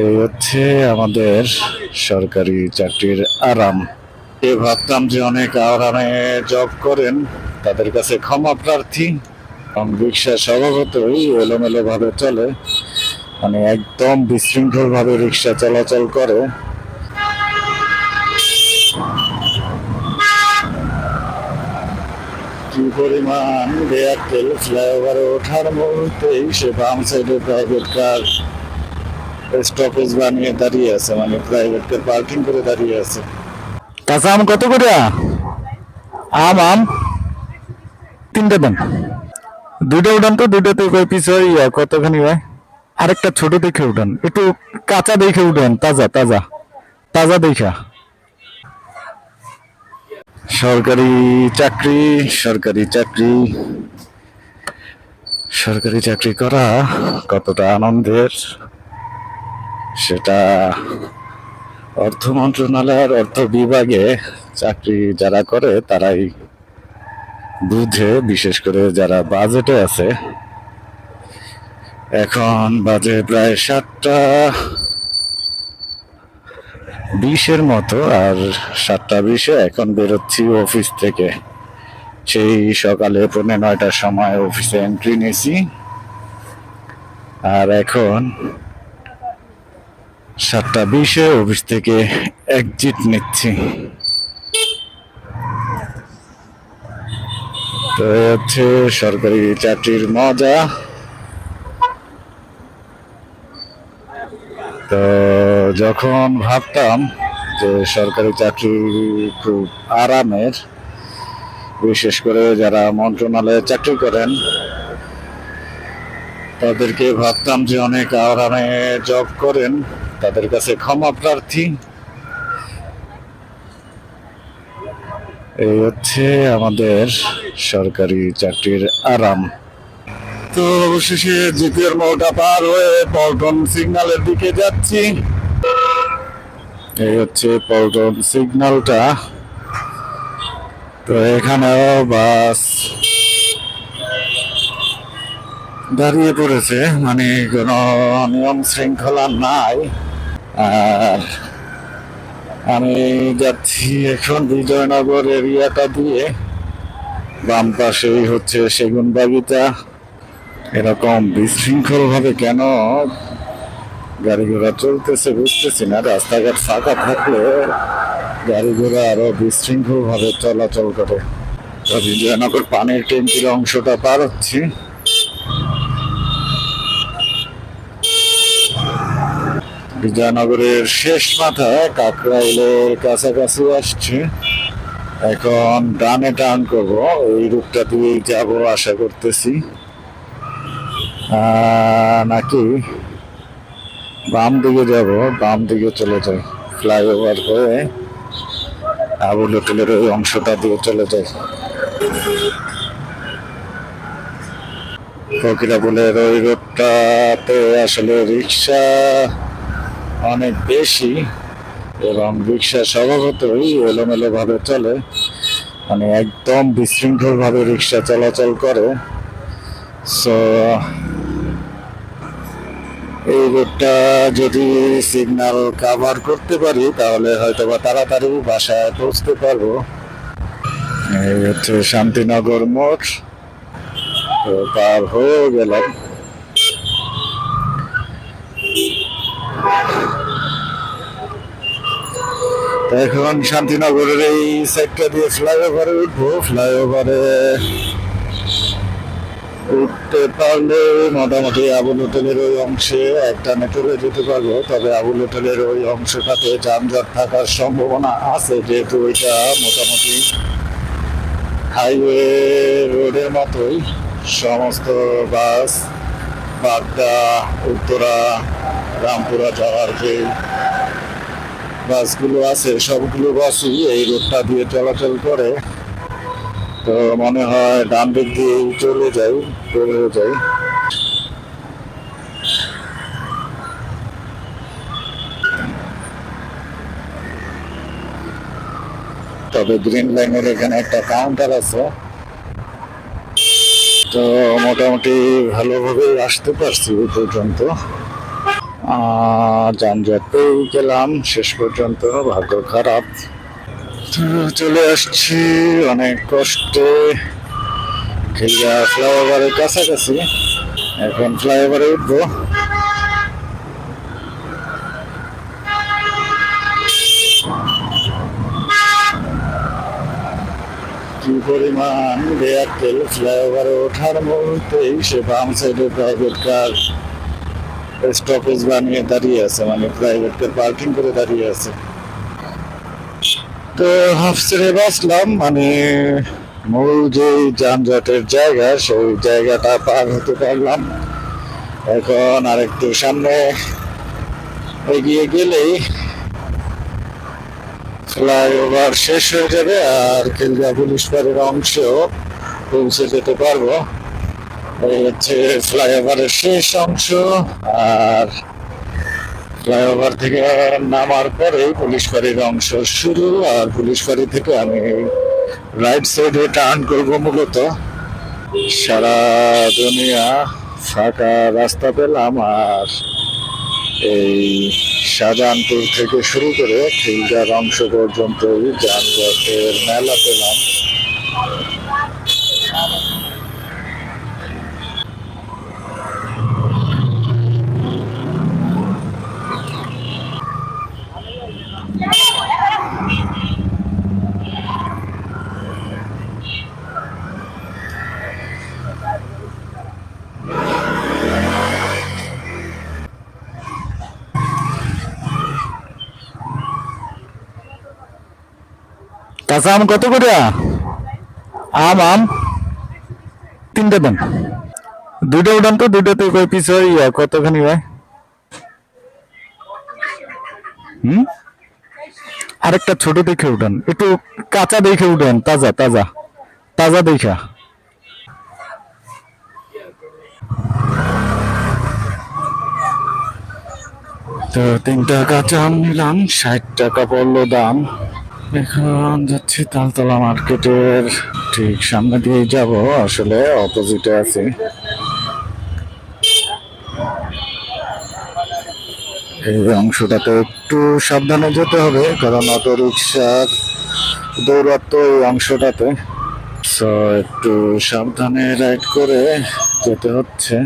এই হচ্ছে আমাদের সরকারি চাকরির আরাম। এ ভাবতাম যে অনেক আরামে জব করেন, তাদের কাছে ক্ষমা প্রার্থী এবং রিক্সা স্বভাবতই এলোমেলো ভাবে চলে। মানে একদম বিশৃঙ্খল ভাবে রিক্সা চলাচল করে। কি পরিমাণ বেয়াক্কেল ফ্লাইওভারে ওঠার মুহূর্তেই সে বাম সাইডে প্রাইভেট কার স্টপেজ বানিয়ে দাঁড়িয়ে আছে মানে প্রাইভেট কার পার্কিং করে দাঁড়িয়ে আছে কাঁচা আম কত করে আম আম। তিনটে দেন। দুইটা উঠান তো দুইটাতে পিস হয় কতখানি হয়? আরেকটা ছোট দেখে উঠান। একটু কাঁচা দেখে উঠান, তাজা তাজা। তাজা দেখা। সরকারি চাকরি সরকারি চাকরি। সরকারি চাকরি করা কতটা আনন্দের। সেটা অর্থ মন্ত্রণালয়ের অর্থ বিভাগে চাকরি যারা করে, তারাই বুঝে, বিশেষ করে যারা বাজেটে আছে। এখন বাজে প্রায় সাতটা বিশের মতো, আর সাতটা বিশে এখন বেরোচ্ছি অফিস থেকে। সেই সকালে পৌনে নয়টার সময় অফিসে এন্ট্রি নিয়েছি। আর এখন সাতটা বিশে অফিস থেকে এক্সিট নিচ্ছি। তো হচ্ছে সরকারি চাকরির মজা। তো যখন ভাবতাম যে সরকারি চাকরি খুব আরামের, বিশেষ করে যারা মন্ত্রণালয়ে চাকরি করেন তাদেরকে ভাবতাম যে অনেক আরামে জব করেন। তাদের কাছে ক্ষমা প্রার্থী। এই হচ্ছে আমাদের সরকারি চাকরির আরাম। তো অবশেষে জিপিএর মোটা পার হয়ে পল্টন সিগন্যালের দিকে যাচ্ছি। এই হচ্ছে পল্টন সিগন্যালটা। তো এখানেও বাস। দাঁড়িয়ে পড়েছে মানে কোনো নিয়ম শৃঙ্খলা নাই। আর আমি যাচ্ছি এখন বিজয়নগর এরিয়াটা দিয়ে। বাম পাশেই হচ্ছে সেগুন বাগিচা। এরকম বিশৃঙ্খল ভাবে কেন গাড়ি ঘোড়া চলতেছে বুঝতেছি না, রাস্তাঘাট ফাঁকা থাকলে গাড়ি ঘোড়া আরও বিশৃঙ্খল ভাবে চলাচল করে। বিজয়নগর পানির ট্যাঙ্কির অংশটা পার হচ্ছি। বিজয়নগরের শেষ মাথায় কাকরাইলের কাছাকাছি আসছে। এখন ডানে টার্ন করব এই রুটটা দিয়েই যাব আশা করতেছি। নাকি? বাম দিকে যাব, বাম দিকে চলে যাই। ফ্লাইওভার হয়ে আবুল হোটেলের ওই অংশটা দিয়ে চলে যাই। ফকিরাবুলের ওই রোডটাতে আসলে রিক্সা অনেক বেশি এবং রিক্সা স্বভাবতই এলোমেলো ভাবে চলে। মানে একদম বিশৃঙ্খল ভাবে রিক্সা চলাচল করে। সো এই রোডটা যদি সিগন্যাল কাভার করতে পারি, তাহলে হয়তো বা তাড়াতাড়ি বাসায় পৌঁছতে পারব। এই হচ্ছে শান্তিনগর মোড়। তো পার হয়ে গেলাম। এখন শান্তিনগরের এই সাইডটা দিয়ে ফ্লাইওভারে উঠবো। ফ্লাইওভারে উঠতে পারলে মোটামুটি আবুল হোটেলের ওই অংশে একটা নেটওয়ার্কে যেতে পারব। তবে আবুল হোটেলের ওই অংশটাতে যানজট থাকার সম্ভাবনা আছে। যেহেতু ওইটা মোটামুটি হাইওয়ে রোডের মতোই। সমস্ত বাস বাগদা উত্তরা, রামপুরা যাওয়ার যে বাসগুলো আছে, সবগুলো বাসই এই রোডটা দিয়ে চলাচল করে। তো মনে হয় ডান দিক দিয়ে চলে যাই চলে যাই। তবে গ্রিন লাইনের এখানে একটা কাউন্টার আছে। তো মোটামুটি ভালোভাবে আসতে পারছি পর্যন্ত। আহ, যানজট পেয়ে গেলাম শেষ পর্যন্ত ভাগ্য খারাপ। চলে আসছি অনেক কষ্টে। খিলগা ফ্লাইওভারের কাছাকাছি। এখন ফ্লাইওভারে উঠবো। কি পরিমাণ ভেয়াক্কেল ফ্লাইওভারে ওঠার মুহূর্তেই সে বাম সাইডে প্রাইভেট কার স্টপেজ বানিয়ে দাঁড়িয়ে আছে মানে প্রাইভেট কার পার্কিং করে দাঁড়িয়ে আছে। তো হাফ ছেড়ে বাঁচলাম মানে মূল যে যানজটের জায়গা, সেই জায়গাটা পার হতে পারলাম। এখন আরেকটু সামনে এগিয়ে গেলেই ফ্লাইওভার শেষ হয়ে যাবে, আর খিলগা পুলিশ পাড়ের অংশেও পৌঁছে যেতে পারব। এই হচ্ছে ফ্লাইওভারের শেষ অংশ, আর ফ্লাইওভার থেকে নামার পরে পুলিশ বাড়ির অংশ শুরু, আর পুলিশ বাড়ি থেকে আমি রাইট সাইডে টার্ন করব মূলত। সারা দুনিয়া ফাঁকা রাস্তা পেলাম, আর এই শাহজাহানপুর থেকে শুরু করে খিলগার অংশ পর্যন্ত যানজটের মেলা পেলাম। কাঁচা আম কত করে আম আম। তিনটে দেন। দুইটা উঠান তো, দুইটাতে কয় পিস হয় কতখানি হয়? হুম? আরেকটা ছোট দেখে উঠান। একটু কাঁচা দেখে উঠান, তাজা তাজা। তাজা দেখা। তো তিনটা কাঁচা আম নিলাম, ষাট টাকা পড়ল দাম। এখন যাচ্ছি তালতলা মার্কেটের ঠিক সামনে দিয়ে যাব, আসলে অপোজিটে আছি। এই অংশটাতে একটু সাবধানে যেতে হবে, কারণ অটো রিক্সার দৌরাত্ম এই অংশটাতে। সো একটু সাবধানে রাইড করে যেতে হচ্ছে।